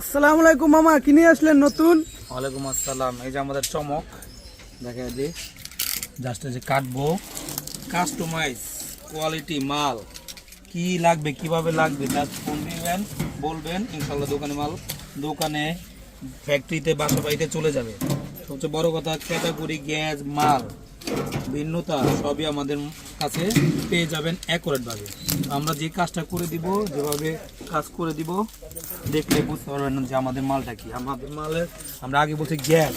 আসসালামু আলাইকুম মামা কিনে আসলেন নতুন? ওয়ালাইকুম আসসালাম, এই যে আমাদের চমক, দেখা দি। জাস্ট যে কাটবো। কাস্টমাইজ কোয়ালিটি মাল। কি লাগবে, কীভাবে লাগবে জাস্ট ফোন দিবেন, বলবেন, ইনশাল্লাহ দোকানে মাল, দোকানে ফ্যাক্টরিতে বাসা বাড়িতে চলে যাবে। সবচেয়ে বড় কথা ক্যাটাগরি গ্যাস, মাল, ভিন্নতা, সবই আমাদের কাছে পেয়ে যাবেন অ্যাকুরেটভাবে আমরা যে কাজটা করে দিব, যেভাবে কাজ করে দিব দেখলে বুঝতে পারবেন যে আমাদের মালটা কি। আমাদের মালের, আমরা আগে বলছি গ্যাস।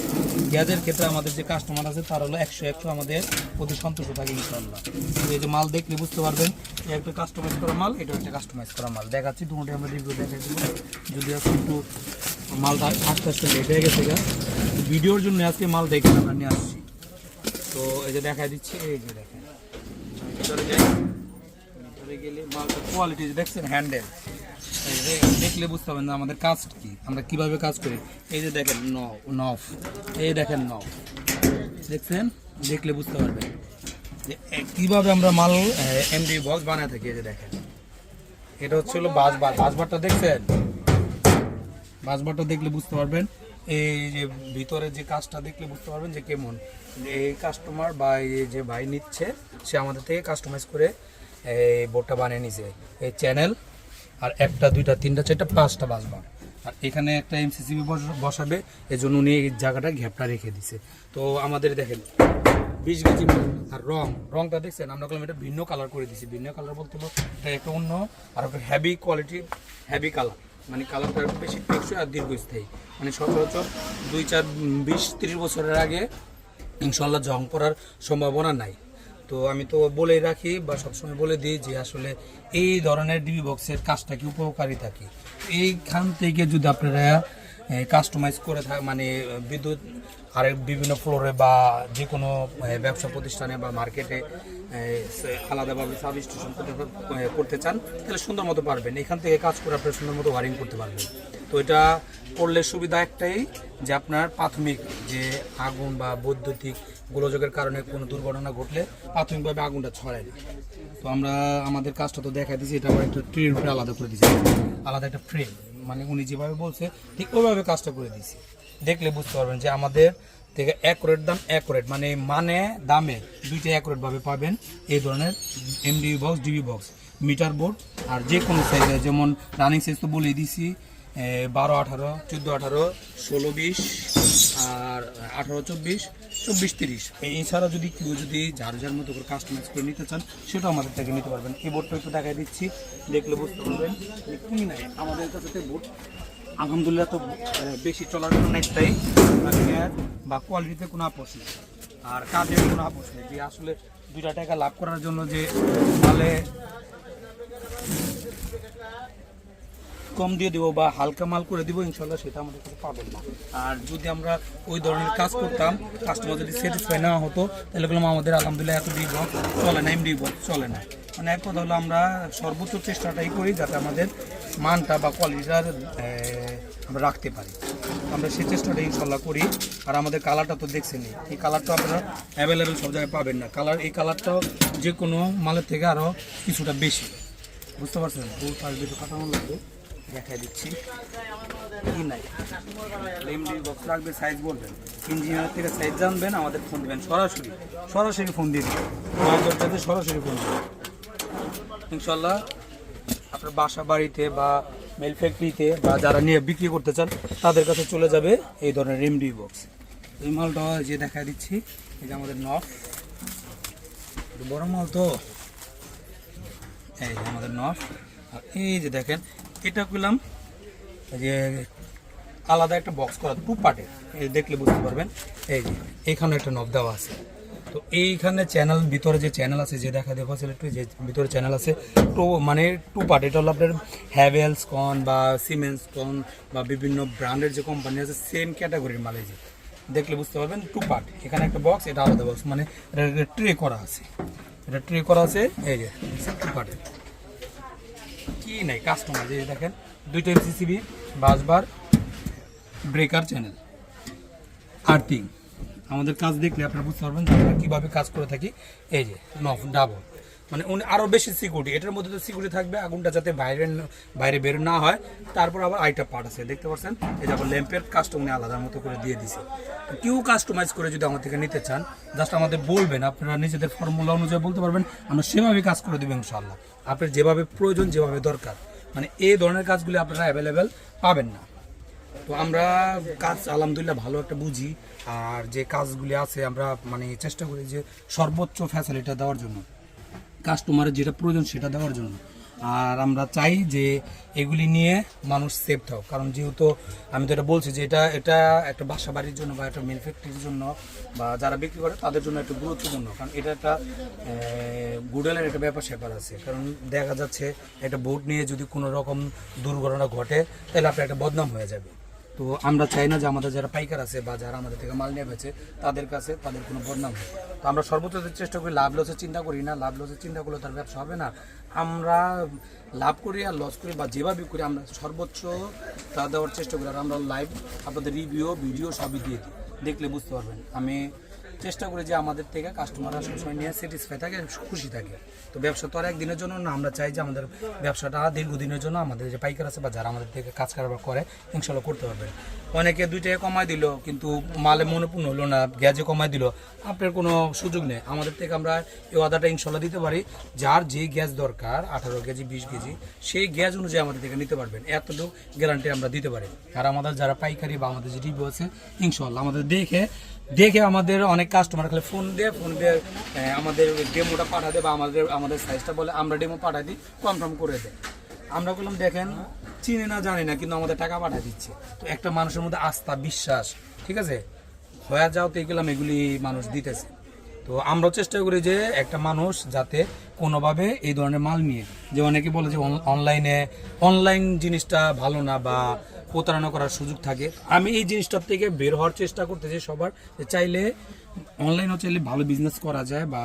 গ্যাসের ক্ষেত্রে আমাদের যে কাস্টমার আছে, তার হলো একশো একশো আমাদের প্রতি সন্তুষ্ট থাকে ইনশাল্লাহ এই যে মাল দেখলে বুঝতে পারবেন এই একটা কাস্টমাইজ করা মাল এটা একটা কাস্টমাইজ করা মাল। দেখাচ্ছি দুটোটি আমরা রিভিউ দিব। যদি আজকে একটু মালটা আস্তে আস্তে লেট হয়ে গেছে ভিডিওর জন্য আজকে মাল দেখে আমরা নিয়ে আসছি। তো এই যে দেখাই দিচ্ছি, এই যে দেখেন। ভিতরে যাই ভিতরে গেলে মালটার কোয়ালিটি দেখছেন হ্যান্ডেল দেখলে বুঝতে পারবেন আমাদের কাজ কি, আমরা কীভাবে কাজ করি। এই যে দেখেন নফ, এই দেখেন নফ। দেখছেন? দেখলে বুঝতে পারবেন যে কীভাবে আমরা মাল এমডি বক্স বানায় থাকি, এই যে দেখেন। এটা হচ্ছে হলো বাসবার বাসবারটা দেখছেন? বাসবারটা দেখলে বুঝতে পারবেন। এই যে ভিতরে যে কাজটা দেখলে বুঝতে পারবেন যে কেমন। এই কাস্টমার বা এই যে ভাই নিচ্ছে, সে আমাদের থেকে কাস্টমাইজ করে এই বোর্ডটা বানিয়ে নিছে। এই চ্যানেল আর একটা, দুইটা, তিনটা, চারটা, পাঁচটা বাসবার আর এখানে একটা এমসিসিবি বসাবে এই জন্য উনি এই জায়গাটা ঘ্যাপটা রেখে দিছে। তো আমাদের দেখেন, বিশ কেজি আর রং, রংটা দেখছেন? আমরা করলাম এটা ভিন্ন কালার করে দিছি। ভিন্ন কালার বলতে হলো এটা একটা অন্য, আর একটা হ্যাভি কোয়ালিটি হ্যাভি কালার মানে কালারটা বেশি টেকসই আর দীর্ঘস্থায়ী। মানে সচরাচর দুই চার বিশ, তিরিশ বছরের আগে ইনশাল্লাহ জং পড়ার সম্ভাবনা নাই। তো আমি তো বলেই রাখি বা সবসময় বলে দিই যে আসলে এই ধরনের ডিবি বক্সের কাজটা কি উপকারী কি? এইখান থেকে যদি আপনারা কাস্টমাইজ করে থাকে মানে বিদ্যুৎ আরেক বিভিন্ন ফ্লোরে বা যে কোনো ব্যবসা প্রতিষ্ঠানে বা মার্কেটে আলাদাভাবে সাব স্টেশন করতে চান, তাহলে সুন্দর মতো পারবেন। এখান থেকে কাজ করে আপনারা সুন্দর মতো ওয়ারিং করতে পারবেন। তো এটা করলে সুবিধা একটাই যে আপনার প্রাথমিক যে আগুন বা বৈদ্যুতিক গোলযোগের কারণে কোনো দুর্ঘটনা ঘটলে প্রাথমিকভাবে আগুনটা ছড়ায় না। তো আমরা, আমাদের কাজটা তো দেখাই দিয়েছি এটা আমরা একটা ট্রেন আলাদা করে দিয়েছি আলাদা একটা ফ্রেম মানে উনি যেভাবে বলছে, ঠিক ওইভাবে কাজটা করে দিয়েছি। দেখলে বুঝতে পারবেন যে আমাদের থেকে অ্যাকুরেট দাম অ্যাকুরেট মানে মানে দামে দুইটা অ্যাকুরেট ভাবে পাবেন এই ধরনের MD box DB box meter board আর যে কোনো সাইজে যেমন রানিং সাইজ তো বলেই দিছি বারো, আঠারো, চোদ্দ, আঠারো, ষোলো, বিশ আর আঠারো, চব্বিশ। চব্বিশ তিরিশ। এছাড়া যদি কেউ যদি যার যার মতো করে কাস্টমাইজ করে নিতে চান, সেটাও আমাদের থেকে নিতে পারবেন। এই একটু দেখাই দিচ্ছি, দেখলে বুঝতে পারবেন কি নাই আমাদের কাছে বোর্ড, আলহামদুলিল্লাহ তো বেশি চলার একটাই মানে বা কোয়ালিটিতে কোনো আপোষ নেই। আর কাজের কোনো আপোষ নেই। যে আসলে দুইটা টাকা লাভ করার জন্য যে মালে কম দিয়ে দেবো বা হালকা মাল করে দিব, ইনশাল্লাহ সেটা আমাদের কাছে পাবেন না। আর যদি আমরা ওই ধরনের কাজ করতাম কাস্টমার যদি স্যাটিসফাই না হতো, তাহলে বললাম আমাদের আলহামদুলিল্লাহ এত বক্স চলে না এমডি বক্স চলে না। মানে এক কথা হলো আমরা সর্বোচ্চ চেষ্টাটাই করি যাতে আমাদের মানটা বা কোয়ালিটিটা আমরা রাখতে পারি। আমরা সেই চেষ্টাটা ইনশাল্লাহ করি। আর আমাদের কালারটা তো দেখছেনই এই কালারটা আপনারা অ্যাভেলেবেল সব জায়গায় পাবেন না। কালার এই কালারটাও যে কোনো মালের থেকে আরও কিছুটা বেশি। বুঝতে পারছেন? কাটানো লাগবে। দেখাই দিচ্ছি। কি নাই? এমডি বক্স লাগবে সাইজ বলবেন। ইঞ্জিনিয়ার থেকে সাইজ জানবেন, আমাদের ফোন দিবেন। সরাসরি সরাসরি ফোন দিয়ে দিবেন। সরাসরি ফোন দিবেন। ইনশাল্লাহ আপনার বাসা বাড়িতে বা মেল ফ্যাক্টরিতে বা যারা নিয়ে বিক্রি করতে চান, তাদের কাছে চলে যাবে এই ধরনের এমডি বক্স এই মালটা যে দেখা দিচ্ছি, এটা আমাদের নফ বড় মাল তো। এই আমাদের নফ আর এই যে দেখেন এটা করলাম যে আলাদা একটা বক্স করা টু পার্টের দেখলে বুঝতে পারবেন। এই যে এখানে একটা নব দেওয়া আছে। তো এইখানে চ্যানেল ভিতরে যে চ্যানেল আছে, যে দেখা দেখো একটু, যে ভিতরে চ্যানেল আছে টু মানে টু পার্ট এটা হলো আপনার হ্যাভেলস কন বা সিমেন্স কন বা বিভিন্ন ব্র্যান্ডের যে কোম্পানি আছে সেম ক্যাটাগরির মাল যে। দেখলে বুঝতে পারবেন টু পার্ট এখানে একটা বক্স এটা আলাদা বক্স মানে এটা ট্রে করা আছে। এটা ট্রে করা আছে, এই যে টু পার্টের কি নাই? কাস্টমার যে দেখেন, দুইটা MCCB busbar breaker channel earthing আমাদের কাজ দেখলে আপনারা বুঝতে পারবেন যে আমরা কীভাবে কাজ করে থাকি। এই যে নফ ডাবল মানে উনি আরও বেশি সিকিউরিটি এটার মধ্যে তো সিকিউরিটি থাকবে, আগুনটা যাতে বাইরে বাইরে বের না হয়। তারপর আবার আইটা পার্ট আছে, দেখতে পাচ্ছেন? এই আবার ল্যাম্পের কাজটা উনি আলাদার মতো করে দিয়ে দিছে। কেউ কাস্টমাইজ করে যদি আমার থেকে নিতে চান জাস্ট আমাদের বলবেন, আপনারা নিজেদের ফর্মুলা অনুযায়ী বলতে পারবেন, আমরা সেভাবে কাজ করে দেবো ইনশাল্লাহ আপনার যেভাবে প্রয়োজন, যেভাবে দরকার। মানে এই ধরনের কাজগুলি আপনারা অ্যাভেলেবেল পাবেন না। তো আমরা কাজ আলহামদুলিল্লাহ ভালো একটা বুঝি, আর যে কাজগুলি আছে আমরা মানে চেষ্টা করি যে সর্বোচ্চ ফ্যাসিলিটি দেওয়ার জন্য। কাস্টমারের যেটা প্রয়োজন সেটা দেওয়ার জন্য। আর আমরা চাই যে এগুলি নিয়ে মানুষ সেফ থাক কারণ যেহেতু আমি তো এটা বলছি যে এটা এটা একটা বাসা বাড়ির জন্য বা একটা মিল ফ্যাক্টরির জন্য বা যারা বিক্রি করে তাদের জন্য একটু গুরুত্বপূর্ণ। কারণ এটা একটা গুডেলের একটা ব্যাপার স্যাপার আছে। কারণ দেখা যাচ্ছে একটা বোট নিয়ে যদি কোনো রকম দুর্ঘটনা ঘটে, তাহলে আপনার একটা বদনাম হয়ে যাবে। তো আমরা চাই না যে আমাদের যারা পাইকার আছে বা যারা আমাদের থেকে মাল নিয়ে বেছে তাদের কাছে তাদের কোনো বদনাম হয় তো আমরা সর্বোচ্চ চেষ্টা করি, লাভ লসের চিন্তা করি না, লাভ লসের চিন্তা করলে তার ব্যবসা হবে না। আমরা লাভ করি আর লস করি বা যেভাবে করি আমরা সর্বোচ্চ তা দেওয়ার চেষ্টা করি। আর আমরা লাইভ আপনাদের রিভিউ ভিডিও সবই দিয়ে দিই। দেখলে বুঝতে পারবেন। আমি চেষ্টা করি যে আমাদের থেকে কাস্টমাররা সবসময় নিয়ে স্যাটিসফাই থাকে, খুশি থাকে। তো ব্যবসা তো আর একদিনের জন্য না, আমরা চাই যে আমাদের ব্যবসাটা দীর্ঘদিনের জন্য আমাদের যে পাইকার আছে বা যারা আমাদের থেকে কাজ কারবার করে ইনশাল্লাহ করতে পারবে। অনেকে দুই টাকা কমাই দিল, কিন্তু মালে মনোপূর্ণ হলো না, গ্যাজে কমায় দিল। আপনার কোনো সুযোগ নেই। আমাদের থেকে আমরা এই অর্ডারটা ইনশাল্লাহ দিতে পারি। যার যে গ্যাস দরকার, আঠারো কেজি, বিশ কেজি, সেই গ্যাস অনুযায়ী আমাদের থেকে নিতে পারবেন। এতটুকু গ্যারান্টি আমরা দিতে পারি। আর আমাদের যারা পাইকারি বা আমাদের যে রিভিউ আছে ইনশাল্লাহ আমাদের দেখে দেখে আমাদের অনেক কাস্টমার খালি ফোন দিয়ে ফোন দিয়ে আমাদের ডেমোটা পাঠা দেয় বা আমাদের আমাদের সাইজটা বলে, আমরা ডেমো পাঠাই দিই কনফার্ম করে দেয়। আমরা বললাম, দেখেন, চিনি না, জানি না, কিন্তু আমাদের টাকা পাঠা দিচ্ছে। তো একটা মানুষের মধ্যে আস্থা, বিশ্বাস, ঠিক আছে? হয়ে যাও তো এগুলাম এগুলি মানুষ দিতেছে। তো আমরাও চেষ্টা করি যে একটা মানুষ যাতে কোনোভাবে এই ধরনের মাল নিয়ে, যে অনেকে বলে যে অন- অনলাইনে অনলাইন জিনিসটা ভালো না বা প্রতারণা করার সুযোগ থাকে। আমি এই জিনিসটার থেকে বের হওয়ার চেষ্টা করতেছি সবার চাইলে অনলাইনেও চাইলে ভালো বিজনেস করা যায় বা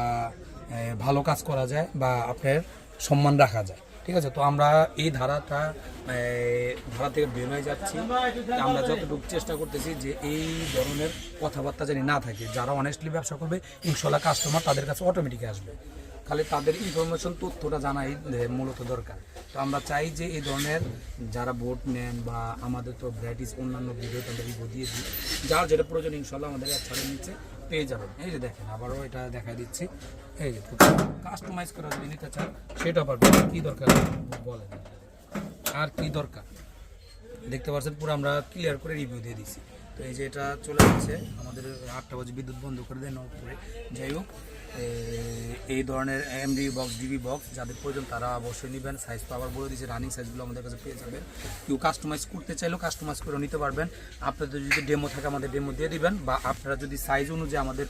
ভালো কাজ করা যায় বা আপনার সম্মান রাখা যায়। ঠিক আছে? তো আমরা এই ধারাটা ধারা থেকে বের হয়ে যাচ্ছি। আমরা যতটুকু চেষ্টা করতেছি যে এই ধরনের কথাবার্তা জানি না থাকে। যারা অনেস্টলি ব্যবসা করবে, ইনশাল্লাহ কাস্টমার তাদের কাছে অটোমেটিক আসবে। খালি তাদের ইনফরমেশন তথ্যটা জানাই মূলত দরকার। তো আমরা চাই যে এই ধরনের যারা ভোট নেন বা আমাদের তো ভ্যারাইটিস অন্যান্য ভিডিও তাদের রিভিউ দিয়ে দিই, যার যেটা প্রয়োজন ইনশাল্লাহ আমাদের এক ছাড়ের নিচে পেয়ে যাবেন। এই যে দেখেন, আবারও এটা দেখা দিচ্ছি। এই যে কাস্টমাইজ করা যদি নিতে চান, সেটা পারবেন কী দরকার বলেন? আর কি দরকার? দেখতে পাচ্ছেন, পুরো আমরা ক্লিয়ার করে রিভিউ দিয়ে দিছি। তো এই যে এটা চলে যাচ্ছে আমাদের আটটা বাজে বিদ্যুৎ বন্ধ করে দেয় নবপুরে যাই হোক এই ধরনের এমডি বক্স ডিবি বক্স যাদের প্রয়োজন তারা অবশ্যই নেবেন। সাইজ আবার বলে দিয়েছে রানিং সাইজগুলো আমাদের কাছে পেয়ে যাবেন। কেউ কাস্টমাইজ করতে চাইলেও কাস্টমাইজ করে নিতে পারবেন। আপনাদের যদি ডেমো থাকে, আমাদের ডেমো দিয়ে দিবেন বা আপনারা যদি সাইজ অনুযায়ী আমাদের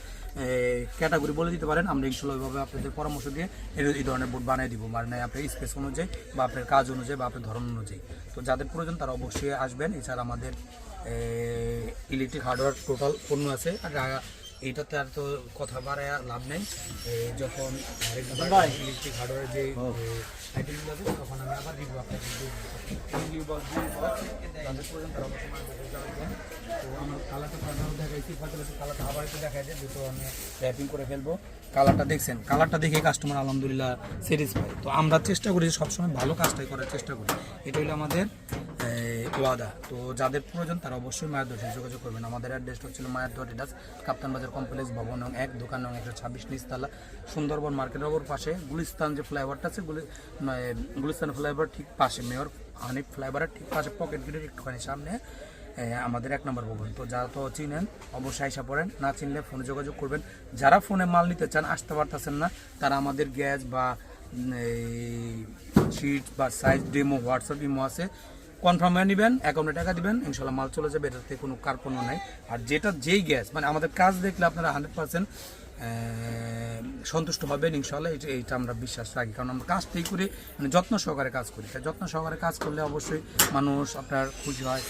ক্যাটাগরি বলে দিতে পারেন, আমরা ইনশাল্লাহ ওইভাবে আপনাদের পরামর্শ দিয়ে এই ধরনের বোর্ড বানিয়ে দিব। মানে আপনার স্পেস অনুযায়ী বা আপনার কাজ অনুযায়ী বা আপনার ধরন অনুযায়ী। তো যাদের প্রয়োজন তারা অবশ্যই আসবেন। এছাড়া আমাদের ইলেকট্রিক হার্ডওয়্যার টোটাল পণ্য আছে। আর এইটাতে আর তো কথা বাড়ায় লাভ নেই। যখন ইলেকট্রিক যে আইটেমগুলো আছে তখন আমি আবার দেবো অবশ্যই আমার কালারটা দেখাইছি কালারটা আবার একটু দেখাই যায় আমি র্যাপিং করে ফেলব। কালারটা দেখছেন কালারটা দেখে কাস্টমার আলহামদুলিল্লাহ স্যাটিসফাই তো আমরা চেষ্টা করি সবসময় ভালো কাজটাই করার চেষ্টা করি। এটা হলো আমাদের ওয়াদা তো যাদের প্রয়োজন তারা অবশ্যই মায়ের দোষে যোগাযোগ করবেন। আমাদের অ্যাড্রেসটা হচ্ছিল মায়ের দোয়া ডিডাস কাপ্তান বাজার কমপ্লেক্স ভবন নং এক, দোকান নং একশো ছাব্বিশ, নিচতলা, সুন্দরবন মার্কেটের ওপর পাশে। গুলিস্তান যে ফ্লাইওভারটা আছে, গুলি গুলিস্তান ফ্লাইওভার ঠিক পাশে। মেয়র হানিফ ফ্লাইওভারের ঠিক পাশে পকেট গেটের একটুখানি সামনে। আমাদের এক নম্বর ভবন। তো যারা তো চিনেন, অবশ্যই আইসা পড়েন। না চিনলে ফোনে যোগাযোগ করবেন। যারা ফোনে মাল নিতে চান, আসতে পারতেছেন না, তারা আমাদের গ্যাস বা এই শিট বা সাইজ ডেমো হোয়াটসঅ্যাপ ইমো আছে। কনফার্ম হয়ে নেবেন অ্যাকাউন্টে টাকা দিবেন, ইনশাল্লাহ মাল চলে যাবে, এটাতে কোনো কার্পণ্য নাই। আর যেটা যেই গ্যাস মানে আমাদের কাজ দেখলে আপনারা হান্ড্রেড পার্সেন্ট সন্তুষ্ট হবেন ইনশাল্লাহ এটা এইটা আমরা বিশ্বাস রাখি। কারণ আমরা কাজটাই করি মানে যত্ন সহকারে কাজ করি। তাই যত্ন সহকারে কাজ করলে অবশ্যই মানুষ আপনার খুশি হয়।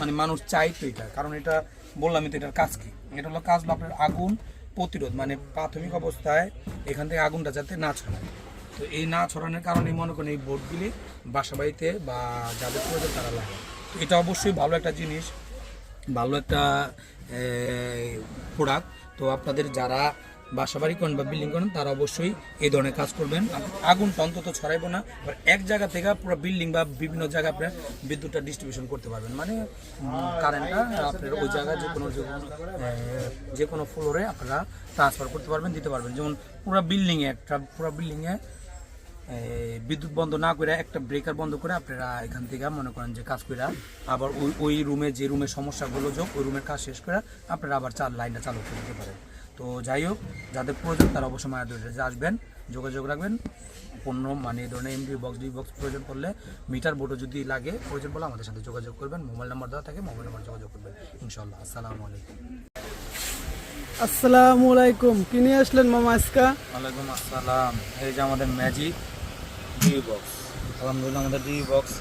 মানে মানুষ চাই তো এটা, কারণ এটা বললামই তো এটার কাজ কি? এটা হলো কাজ হলো আপনার আগুন প্রতিরোধ মানে প্রাথমিক অবস্থায় এখান থেকে আগুনটা যাতে না ছড়ায়। তো এই না ছড়ানোর কারণে মনে করেন এই বোর্ডগুলি বাসা বাড়িতে বা যাদের প্রয়োজন তারা লাগে। তো এটা অবশ্যই ভালো একটা জিনিস ভালো একটা প্রোডাক্ট তো আপনাদের যারা বাসা বাড়ি করেন বা বিল্ডিং করেন তারা অবশ্যই এই ধরনের কাজ করবেন। আগুন অন্তত ছড়াইবো না আর এক জায়গা থেকে পুরো বিল্ডিং বা বিভিন্ন জায়গায় আপনার বিদ্যুৎটা ডিস্ট্রিবিউশন করতে পারবেন। মানে কারেন্টটা আপনার ওই জায়গায় যে কোনো যে কোনো, ফ্লোরে আপনারা ট্রান্সফার করতে পারবেন দিতে পারবেন। যেমন পুরো বিল্ডিংয়ে একটা পুরো বিল্ডিংয়ে বিদ্যুৎ বন্ধ না করে একটা ব্রেকার বন্ধ করে আপনারা এখান থেকে মনে করেন যে কাজ করে আবার ওই ওই রুমে যে রুমের সমস্যাগুলো যোগ ওই রুমের কাজ শেষ করে আপনারা আবার চার লাইনটা চালু করে দিতে পারেন। তো যাই হোক যাদের প্রয়োজন তারা অবশ্যই মায়া আসবেন যোগাযোগ রাখবেন। পণ্য মানে এই ধরনের এমডি বক্স ডি বক্স প্রয়োজন পড়লে মিটার বোর্ডও যদি লাগে প্রয়োজন পড়লে আমাদের সাথে যোগাযোগ করবেন। মোবাইল নাম্বার দেওয়া থাকে মোবাইল নাম্বার যোগাযোগ করবেন। ইনশাল্লাহ আসসালামু আলাইকুম। আসসালামু আলাইকুম। কি নিয়ে আসলেন মামা আজকা? ওয়ালাইকুম আসসালাম। এই যে আমাদের ম্যাজিক ডি বক্স আলহামদুলিল্লাহ আমাদের ডি বক্স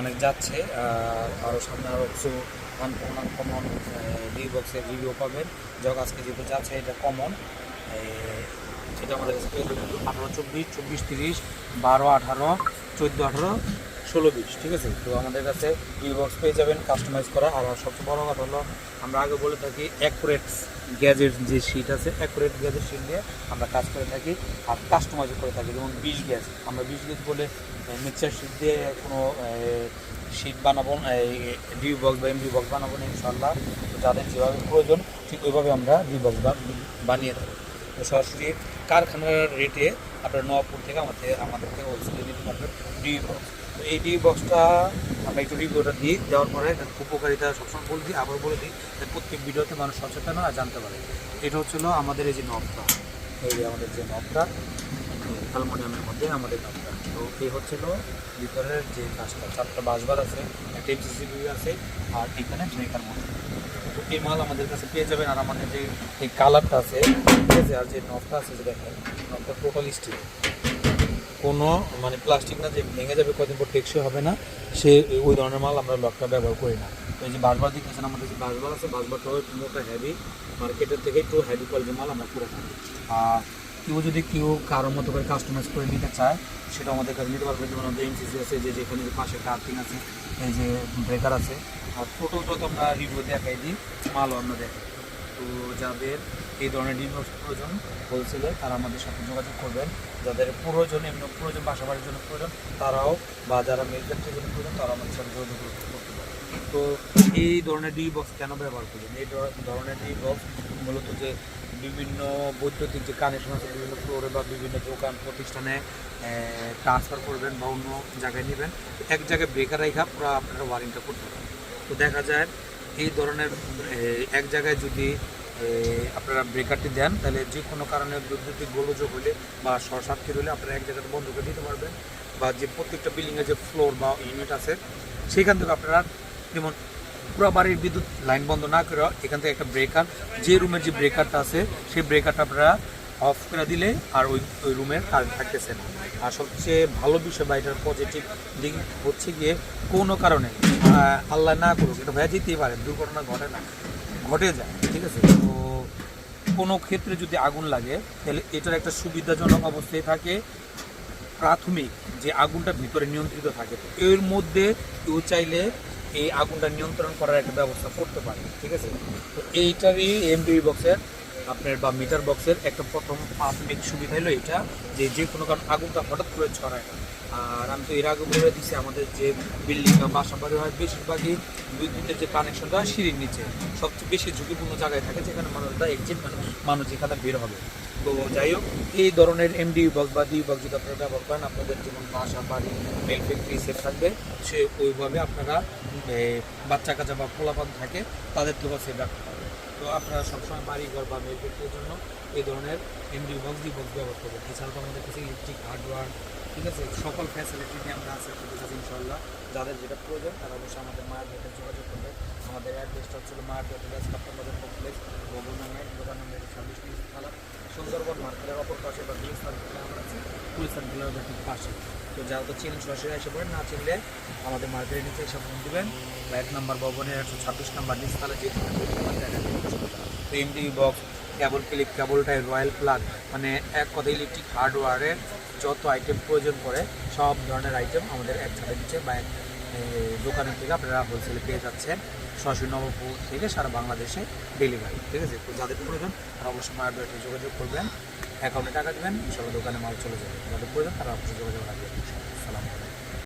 অনেক যাচ্ছে আরও সামনে আরও কিছু আনকমন আনকমন ডি বক্সের রিভিউ পাবেন। যখন আজকে যেহেতু যাচ্ছে এটা কমন সেটা আমাদের আঠারো, চব্বিশ চব্বিশ, তিরিশ, বারো, আঠারো, চোদ্দ, আঠারো। ষোলো বিশ, ঠিক আছে? তো আমাদের কাছে ডি বক্স পেয়ে যাবেন কাস্টমাইজ করা। আর সবচেয়ে বড় কথা হলো, আমরা আগে বলে থাকি অ্যাকুরেট গ্যাজেট যে শিট আছে অ্যাকুরেট গ্যাজেট শিট দিয়ে আমরা কাজ করে থাকি আর কাস্টমাইজ করে থাকি। যেমন বিশ গ্যাস আমরা বিশ গ্যাস বলে মিক্সার শিট দিয়ে কোনো শিট বানাবো ডি বক্স বা এমডি বক্স বানাবো না ইনশাল্লাহ যাদের যেভাবে প্রয়োজন, ঠিক ওইভাবে আমরা ডি বক্স বানিয়ে তো সরাসরি কারখানার রেটে আপনার নবাবপুর থেকে আমাদের আমাদের থেকে হোলসেলে নিতে পারবেন ডি বক্স এই ডি বক্সটা আমরা একটু রিভিউটা দিই, দেওয়ার পরে এটার উপকারিতা সবসময় বলে দিই, আবার বলে দিই যে প্রত্যেক ভিডিওতে মানুষ সচেতন আর জানতে পারে। এটা হচ্ছিল আমাদের এই যে নবটা এই আমাদের যে নবটা অ্যালমোনিয়ামের মধ্যে আমাদের নবটা তো এই হচ্ছিল ভিতরের যে কাজটা চারটা বাসবার আছে, একটা এমসিসিবি আছে, আর এখানে ব্রেকার মধ্যে। তো এই মাল আমাদের কাছে পেয়ে যাবেন, আর আমাদের যে এই কালারটা আছে আছে আর যে নবটা আছে, যে দেখেন নবটা টোটাল স্টিল কোনো মানে প্লাস্টিক না যে ভেঙে যাবে কদিন পর টেকসই হবে না, সে ওই ধরনের মাল আমরা লকটা ব্যবহার করি না। এই যে বাসবার দেখতেছেন আমাদের যে বাসবার আছে বাসবারটাও একটু মোটা হেভি মার্কেটের থেকে একটু হেভি কোয়ালিটির মাল আমরা করে থাকি। আর কেউ যদি কেউ কারও মতো করে কাস্টমাইজ করে নিতে চায়, সেটা আমাদের কাছে নিতে পারবে। যেমন আমাদের এমসিসি আছে, যে যেখানে পাশে কার্টিং আছে, এই যে ব্রেকার আছে। আর টোটালটা তো আমরা রিভিউ দেখাই দিই, মালও আমরা দেখাই। তো যাদের এই ধরনের ডিভোর্স প্রয়োজন হোলসেলে তারা আমাদের সাথে যোগাযোগ করবেন। যাদের প্রয়োজন, এমনি প্রয়োজন, বাসা বাড়ির জন্য প্রয়োজন, তারাও বা যারা মিল ফ্যাক্টরির জন্য প্রয়োজন তারা আমাদের সাথে যোগাযোগ করতে পারে তো এই ধরনের ডি বক্স কেন ব্যবহার করবেন? এই ধর- ধরনের ডি বক্স মূলত যে বিভিন্ন বৈদ্যুতিক যে কানেকশন আছে, বিভিন্ন ফ্লোরে বা বিভিন্ন দোকান, প্রতিষ্ঠানে ট্রান্সফার করবেন বা অন্য জায়গায় নেবেন। এক জায়গায় ব্রেকার রেখা পুরো আপনারা ওয়ারিংটা করতে পারেন তো দেখা যায়, এই ধরনের এক জায়গায় যদি আপনারা ব্রেকারটি দেন, তাহলে যে কোনো কারণে বৈদ্যুতিক গোলযোগ হলে বা শর্ট হলে আপনারা এক জায়গাতে বন্ধ করে দিতে পারবেন বা যে প্রত্যেকটা বিল্ডিংয়ে যে ফ্লোর বা ইউনিট আছে, সেখান থেকে আপনারা যেমন পুরো বাড়ির বিদ্যুৎ লাইন বন্ধ না করে এখান থেকে একটা ব্রেকার যে রুমের যে ব্রেকারটা আছে, সেই ব্রেকারটা আপনারা অফ করে দিলে আর ওই ওই রুমের কারেন্ট থাকতেছে না। আর সবচেয়ে ভালো বিষয় বা এটার পজিটিভ দিক হচ্ছে গিয়ে কোনো কারণে আল্লাহ না করুক, এটা হয়ে যেতেই পারে, দুর্ঘটনা ঘটে না। ঘটে যায়, ঠিক আছে? তো কোনো ক্ষেত্রে যদি আগুন লাগে, তাহলে এটার একটা সুবিধাজনক অবস্থায় থাকে। প্রাথমিক যে আগুনটা ভিতরে নিয়ন্ত্রিত থাকে এর মধ্যে কেউ চাইলে এই আগুনটা নিয়ন্ত্রণ করার একটা ব্যবস্থা করতে পারে, ঠিক আছে? তো এইটারই এমডি বক্সের আপনার বা মিটার বক্সের একটা প্রথম প্রাথমিক সুবিধা হলো এটা, যে যে কোনো কারণ আগুনটা হঠাৎ করে ছড়ায় না। আর আমি তো এর আগে বলে দিচ্ছি আমাদের যে বিল্ডিং বা বাসা বাড়ি হয়, বেশিরভাগই বিদ্যুতের যে কানেকশনটা হয় সিঁড়ির নিচে। সবচেয়ে বেশি ঝুঁকিপূর্ণ জায়গায় থাকে যেখানে মানুষরা এক্সিট মানে মানুষ যেখানে বের হবে। তো যাই হোক, এই ধরনের এমডি বক্স বা ডি বক্স যদি আপনারা ব্যবহার করেন, আপনাদের যেমন বাসা বাড়ি মেল ফ্যাক্টরি সেফ থাকবে, সে ওইভাবে আপনারা বাচ্চা কাচ্চা বা পোলাপান থাকে, তাদের থেকে সেফ রাখতে তো আপনারা সবসময় বাড়ি ঘর বা ফ্যাক্টরির জন্য এই ধরনের এমডি বক্স ডি বক্স ব্যবহার করবেন এছাড়াও তো আমাদের কাছে ইলেকট্রিক হার্ডওয়্যার ঠিক আছে সকল ফ্যাসিলিটি নিয়ে আমরা আছি আপনাদের কাছে ইনশাল্লাহ যাদের যেটা প্রয়োজন তারা অবশ্যই আমাদের মায়ের ভেতরে যোগাযোগ করবে আমাদের অ্যাড্রেসটা হচ্ছিল মায়ের কাপ্তান বাজার কমপ্লেক্স ভবন নামের দোকান নম্বর ছাব্বিশ তিরিশ থানা সুন্দরবন মার্কেটের অপর পাশে বা পুলিশ ঠিক পাশে তো যারা তো চিনেন সরাসরি এসে পড়েন, না চিনলে আমাদের মার্কেটের নিচে এসে ফোন দেবেন। বা এক নম্বর ভবনের একশো ছাব্বিশ নম্বর নিচতলা যে তো TV box, cable clip cable tie, royal plug মানে এক কথা ইলেকট্রিক হার্ডওয়ারের যত আইটেম প্রয়োজন পড়ে, সব ধরনের আইটেম আমাদের এক ছাদের নিচে বা এক দোকানের থেকে আপনারা হোলসেলে পেয়ে যাচ্ছেন। সরাসরি নবপুর থেকে সারা বাংলাদেশে ডেলিভারি ঠিক আছে? তো যাদের প্রয়োজন, তারা অবশ্যই মায়ের যোগাযোগ করবেন। অ্যাকাউন্টে টাকা দেবেন ইনশাল্লাহ দোকানে মাল চলে যাবে। যাদের প্রয়োজন, তারা অবশ্যই যোগাযোগ রাখবেন।